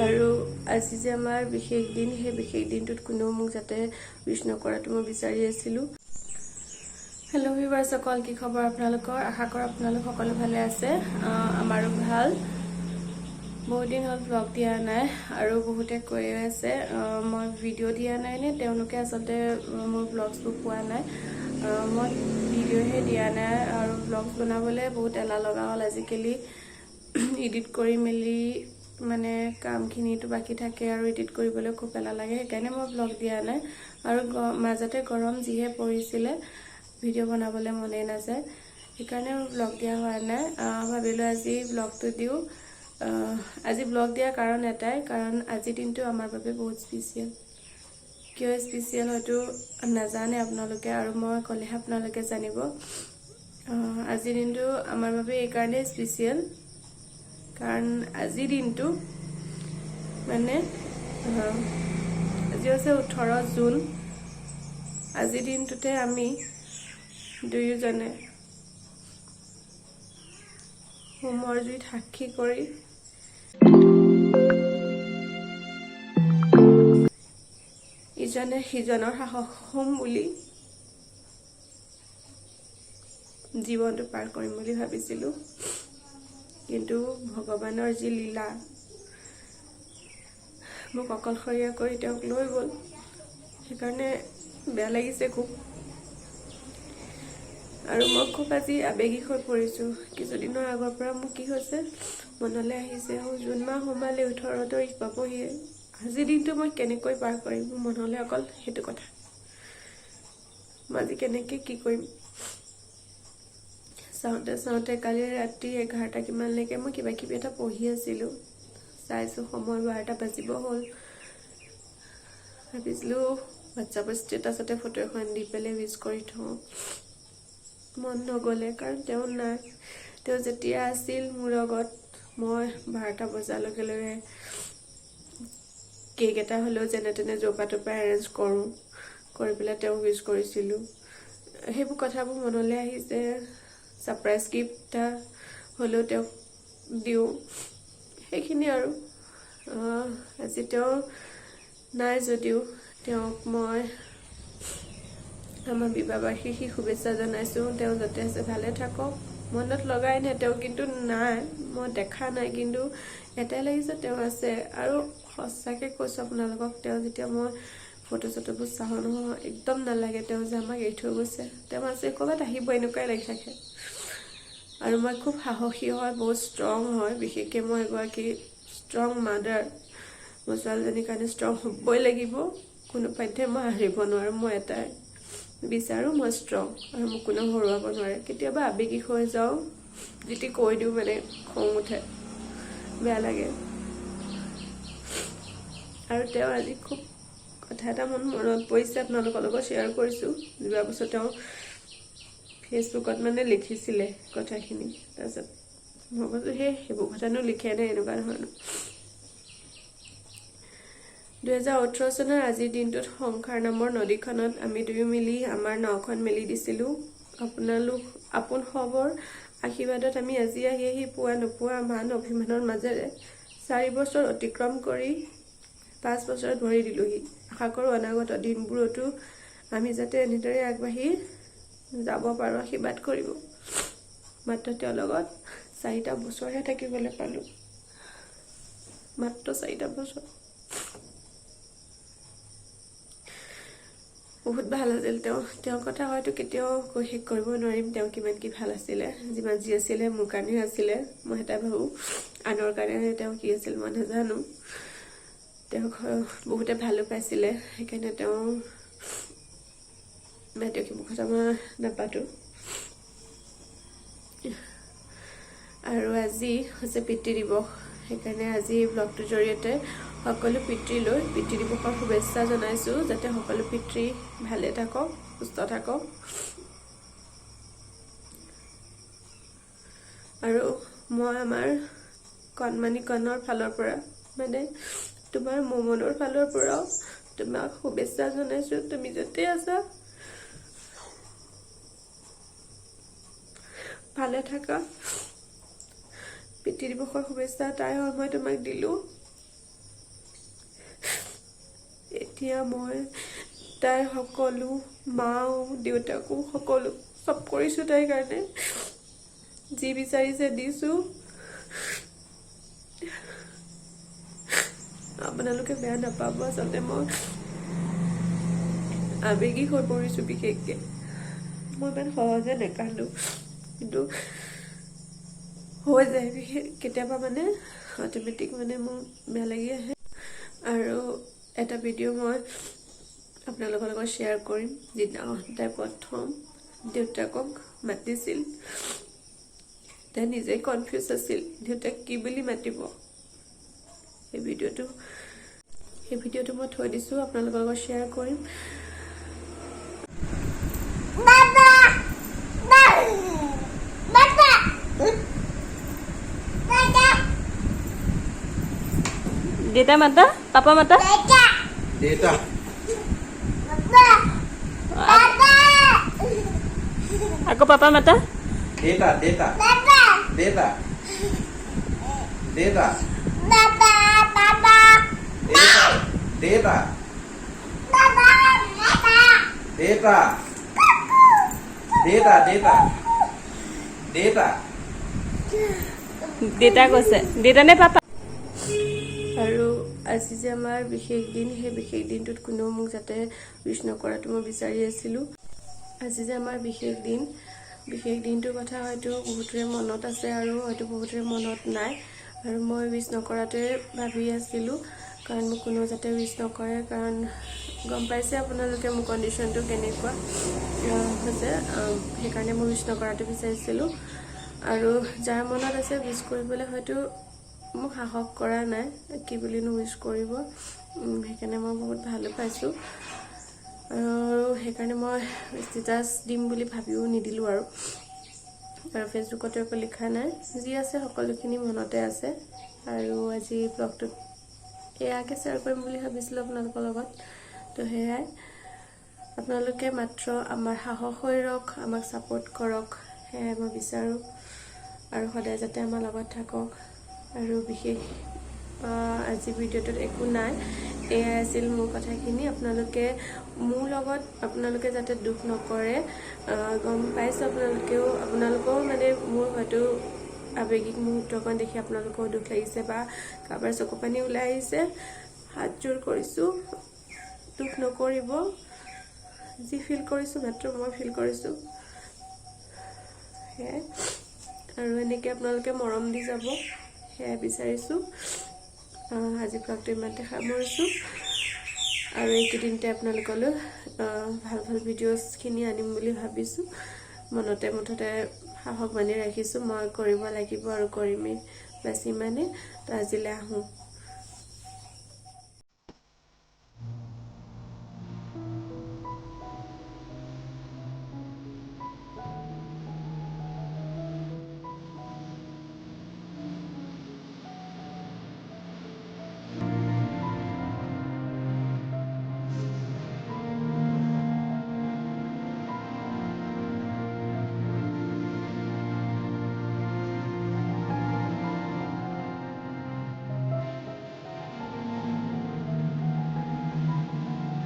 আৰু আজি যে আমাৰ বিশেষ দিন সেই বিশেষ দিনটোত কোনেও মোক যাতে উইচ নকৰাটো মই বিচাৰি আছিলোঁ। হেল্ল' ভিভাৰসকল কি খবৰ আপোনালোকৰ? আশা কৰোঁ আপোনালোক সকলো ভালে আছে। আমাৰো ভাল। বহুত দিন হ'ল ব্লগ দিয়া নাই আৰু বহুতে কৈয়ে আছে মই ভিডিঅ' দিয়া নাই নে? তেওঁলোকে আচলতে মোৰ ব্লগছবোৰ পোৱা নাই। মই ভিডিঅ'হে দিয়া নাই আৰু ব্লগছ বনাবলৈ বহুত এলাহ লগা হ'ল। আজিকালি এডিট কৰি মেলি মানে কামখিনিতো বাকী থাকে আৰু এডিট কৰিবলৈ খুব এলাহ লাগে সেইকাৰণে মই ব্লগ দিয়া নাই। আৰু মাজতে গৰম যিহে পৰিছিলে ভিডিঅ' বনাবলৈ মনেই নাযায়। সেইকাৰণে মোৰ ব্লগ দিয়া হোৱা নাই। ভাবিলোঁ আজি ব্লগটো দিওঁ। আজি ব্লগ দিয়াৰ কাৰণ এটাই কাৰণ আজিৰ দিনটো আমাৰ বাবে বহুত স্পেচিয়েল কিয় স্পেচিয়েল হয়তো নাজানে আপোনালোকে আৰু মই ক'লেহে আপোনালোকে জানিব। আজিৰ দিনটো আমাৰ বাবে এইকাৰণেই স্পেচিয়েল কাৰণ আজিৰ দিনটো মানে আজি হৈছে ওঠৰ জুন। আজিৰ দিনটোতে আমি দুয়োজনে হোমৰ জুইত সাক্ষী কৰি ইজনে সিজনৰ সাহস হ'ম বুলি জীৱনটো পাৰ কৰিম বুলি ভাবিছিলোঁ। কিন্তু ভগৱানৰ যি লীলা মোক অকলশৰীয়া কৰি তেওঁক লৈ গ'ল। সেইকাৰণে বেয়া লাগিছে খুব। আৰু মই খুব আজি আৱেগিক হৈ পৰিছোঁ। কিছুদিনৰ আগৰ পৰা মোৰ কি হৈছে মনলৈ আহিছে জুন মাহ সোমালে ওঠৰ তাৰিখ পাবহিয়ে। আজিৰ দিনটো মই কেনেকৈ পাৰ কৰিম? মনলৈ অকল সেইটো কথা। মই আজি কেনেকৈ কি কৰিম? চাওঁতে চাওঁতে কালি ৰাতি এঘাৰটা কিমানলৈকে মই কিবা কিবি এটা পঢ়ি আছিলোঁ। চাইছোঁ সময় বাৰটা বাজিব হ'ল। ভাবিছিলোঁ হোৱাটছআপৰ ষ্টেটাছতে ফটো এখন দি পেলাই উইচ কৰি থওঁ। মন নগ'লে কাৰণ তেওঁ নাই। তেওঁ যেতিয়া আছিল মোৰ লগত মই বাৰটা বজাৰ লগে লগে কেক এটা হ'লেও যেনে তেনে জপা তপা এৰেঞ্জ কৰোঁ। কৰি পেলাই তেওঁক উইচ কৰিছিলোঁ। সেইবোৰ কথাবোৰ মনলৈ আহিছে। ছাৰপ্ৰাইজ গিফ্ট এটা হ'লেও তেওঁক দিওঁ। সেইখিনি আৰু। আজি তেওঁ নাই যদিও তেওঁক মই আমাৰ বিবাহ বাৰ্ষিকী শুভেচ্ছা জনাইছোঁ। তেওঁ যাতে আছে ভালে থাকক। মনত লগাই নাই তেওঁ কিন্তু নাই মই দেখা নাই। কিন্তু এটাই লাগিছে তেওঁ আছে। আৰু সঁচাকৈ কৈছোঁ আপোনালোকক তেওঁ যেতিয়া মই ফটো চটোবোৰ চাওঁ নহয় একদম নালাগে। তেওঁ যে আমাক এৰি থৈ গৈছে। তেওঁ আছে ক'ৰবাত আহিব এনেকুৱাই লাগি থাকে। আৰু মই খুব সাহসী হয় বহুত ষ্ট্ৰং হয়। বিশেষকৈ মই এগৰাকী ষ্ট্ৰং মাদাৰ মোৰ ছোৱালীজনীৰ কাৰণে ষ্ট্ৰং হ'বই লাগিব। কোনো পাঠ্যই মই হাৰিব নোৱাৰোঁ মই এটাই বিচাৰোঁ মই ষ্ট্ৰং আৰু মোক কোনেও হৰুৱাব নোৱাৰে। কেতিয়াবা আৱেগিক হৈ যাওঁ যিটি কৈ দিওঁ মানে খং উঠে। বেয়া লাগে। আৰু তেওঁ আজি খুব কথা এটা মোৰ মনত পৰিছে আপোনালোকৰ লগত শ্বেয়াৰ কৰিছোঁ। যোৱা বছৰ তেওঁ ফেচবুকত মানে লিখিছিলে কথাখিনি। তাৰপিছত মই কৈছোঁ সেই সেইবোৰ কথানো লিখে নে? এনেকুৱা ধৰণৰ। দুহেজাৰ ওঠৰ চনৰ আজিৰ দিনটোত সংসাৰ নামৰ নদীখনত আমি দুয়ো মিলি আমাৰ নাওখন মেলি দিছিলোঁ। আপোনালোক আপোন খবৰ আশীৰ্বাদত আমি আজি আহি আহি পোৱা নোপোৱা মান অভিমানৰ মাজেৰে চাৰি বছৰ অতিক্ৰম কৰি পাঁচ বছৰত ভৰি দিলোঁহি। আশা কৰোঁ অনাগত দিনবোৰতো আমি যাতে এনেদৰে আগবাঢ়ি যাব পাৰোঁ আশীৰ্বাদ কৰিব। মাত্ৰ তেওঁৰ লগত চাৰিটা বছৰহে থাকিবলৈ পালোঁ। মাত্ৰ চাৰিটা বছৰ। বহুত ভাল আছিল তেওঁ। তেওঁৰ কথা হয়তো কেতিয়াও কৈ শেষ কৰিব নোৱাৰিম। তেওঁ কিমান কি ভাল আছিলে। যিমান যি আছিলে মোৰ কাৰণেই আছিলে। মই এটাই ভাবোঁ আনৰ কাৰণে তেওঁ কি আছিল মই নাজানো। তেওঁক হ- বহুতে ভালো পাইছিলে সেইকাৰণে তেওঁ সেইবোৰ কথা মই নাপাতোঁ। আৰু আজি হৈছে পিতৃ দিৱস সেইকাৰণে আজি এই ব্লগটোৰ জৰিয়তে সকলো পিতৃলৈ পিতৃ দিৱসৰ শুভেচ্ছা জনাইছোঁ যাতে সকলো পিতৃ ভালে থাকক সুস্থ থাকক। আৰু মই আমাৰ কণমানি কণৰ ফালৰ পৰা মানে তোমাৰ মোৰ মনৰ ফালৰ পৰাও তোমাক শুভেচ্ছা জনাইছোঁ। তুমি য'তেই আছা, ভালে থাকা। পিতৃ দিৱসৰ শুভেচ্ছা তাই হয় মই তোমাক দিলোঁ। এতিয়া মই তাইৰ সকলো, মাও, দেউতাকো সকলো, চব কৰিছোঁ তাইৰ কাৰণে। যি বিচাৰিছে দিছোঁ। আপোনালোকে বেয়া নাপাব আচলতে মই আৱেগিক হৈ পৰিছোঁ বিশেষকৈ। মই ইমান সহজে নেকান্দো কিন্তু হৈ যায় বিশেষ কেতিয়াবা মানে অট'মেটিক মানে মোৰ বেয়া লাগি আহে। আৰু এটা ভিডিঅ' মই আপোনালোকৰ লগত শ্বেয়াৰ কৰিম। যিদিনাখন তাই প্ৰথম দেউতাকক মাতিছিল। তাই নিজেই কনফিউজ আছিল দেউতাক কি বুলি মাতিব? সেই ভিডিঅ'টো সেই ভিডিঅ'টো মই থৈ দিছোঁ আপোনালোকৰ লগত শ্বেয়াৰ কৰিম দেউতা মাতা পাপা মাতা Data. আকৌ পাপা মাতা Data. Data. Data. Data. Data. Data. Data. Data. Data. দেউতা কৈছে দেউতা নে পাপা আৰু আজি যে আমাৰ বিশেষ দিন সেই বিশেষ দিনটোত কোনেও মোক যাতে উইচ নকৰাটো মই বিচাৰি আছিলোঁ আজি যে আমাৰ বিশেষ দিন বিশেষ দিনটোৰ কথা হয়তো বহুতৰে মনত আছে আৰু হয়তো বহুতৰে মনত নাই আৰু মই উইচ নকৰাটোৱে ভাবি আছিলোঁ কাৰণ মোক কোনেও যাতে উইচ নকৰে, কাৰণ গম পাইছে আপোনালোকে মোৰ কণ্ডিশ্যনটো কেনেকুৱা হৈছে সেইকাৰণে মই উইচ নকৰাটো বিচাৰিছিলোঁ। আৰু যাৰ মনত আছে উইচ কৰিবলৈ হয়তো মোক সাহস কৰা নাই, কি বুলিনো উইচ কৰিব সেইকাৰণে মই বহুত ভালো পাইছোঁ। আৰু সেইকাৰণে মই ষ্টেটাছ দিম বুলি ভাবিও নিদিলোঁ আৰু। আৰু ফেচবুকতো একো লিখা নাই। যি আছে সকলোখিনি মনতে আছে। আৰু আজি ব্লগটোত এয়াকে শ্বেয়াৰ কৰিম বুলি ভাবিছিলোঁ আপোনালোকৰ লগত। তো সেয়াই আপোনালোকে মাত্ৰ আমাৰ সাহস হৈ ৰওক আমাক ছাপোৰ্ট কৰক সেয়াই মই বিচাৰোঁ। আৰু সদায় যাতে আমাৰ লগত থাকক। আৰু বিশেষ আজি ভিডিঅ'টোত একো নাই। এয়াই আছিল মোৰ কথাখিনি। আপোনালোকে মোৰ লগত আপোনালোকে যাতে দুখ নকৰে গম পাইছোঁ আপোনালোকেও আপোনালোকেও মানে মোৰ হয়তো আৱেগিক মুহূৰ্তকণ দেখি আপোনালোকেও দুখ লাগিছে বা কাৰোবাৰ চকু পানী ওলাই আহিছে হাত জোৰ কৰিছোঁ দুখ নকৰিব যি ফিল কৰিছোঁ মাত্ৰ মই ফিল কৰিছোঁ। সেয়াই। আৰু এনেকৈ আপোনালোকে মৰম দি যাব সেয়াই বিচাৰিছোঁ। আজি ব্লগটো ইমানতে সামৰিছোঁ। আৰু এইকেইদিনতে আপোনালোকলৈ ভাল ভাল ভিডিঅ'ছখিনি আনিম বুলি ভাবিছোঁ। মনতে মুঠতে সাহস বান্ধি ৰাখিছোঁ মই কৰিব লাগিব আৰু কৰিমেই। বাছ ইমানেই তো আজিলৈ আহোঁ।